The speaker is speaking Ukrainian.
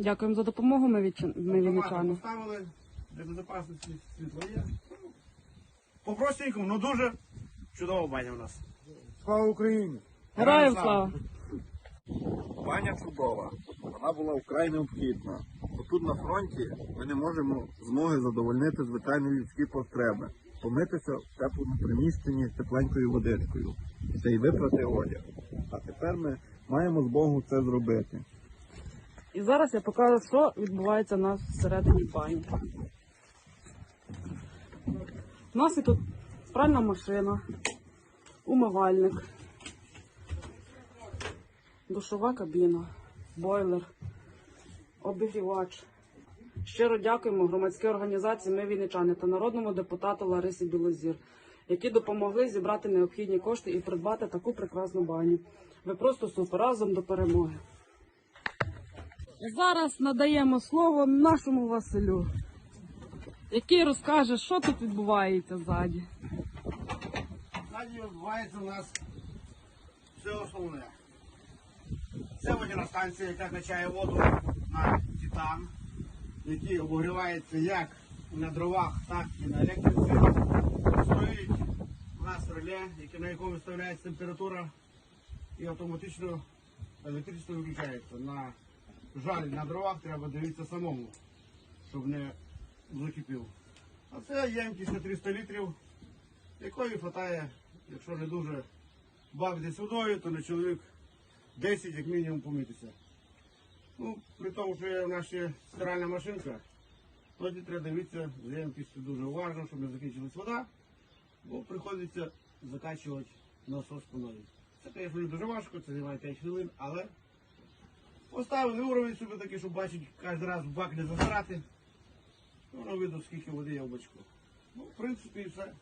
Дякуємо за допомогу, ми, від... ми вінничани. поставили, для безпечності світло є. По простенькому, ну дуже чудова баня у нас. Слава Україні! Героям слава! Баня чудова. Вона була вкрай необхідна. Бо тут на фронті ми не можемо змоги задовольнити звичайні людські потреби. Помитися в теплому приміщенні тепленькою водичкою. Та й випрати одяг. А тепер ми маємо змогу це зробити. І зараз я покажу, що відбувається у нас всередині бані. У нас є тут пральна машина, умивальник, душова кабіна, бойлер, обігрівач. Щиро дякуємо громадській організації Ми Вінничани та народному депутату Ларисі Білозір, які допомогли зібрати необхідні кошти і придбати таку прекрасну баню. Ви просто супер разом до перемоги. Зараз надаємо слово нашому Василю, який розкаже, що тут відбувається ззаді. Ззаді відбувається у нас все основне. Це водяна станція, яка качає воду на титан, який обогрівається як на дровах, так і на електриці. Стоїть у нас реле, на якому виставляється температура і автоматично електрично виключається. На жаль, на дровах треба дивитися самому, щоб не закипів. А це ємкість на 300 літрів, якої вистачає, якщо не дуже бавитись водою, то на чоловік 10 як мінімум помитися. Ну, при тому, що є ще стиральна машинка, тоді треба дивитися з ємкістю дуже уважно, щоб не закінчилась вода, бо приходиться закачувати насос по новій. Це, звісно, не дуже важко, це займає 5 хвилин, але поставили уровень собі такий, щоб бачити кожен раз бак не засрати. Ну, Воно видно, скільки води є в бачку. Ну, в принципі, і все.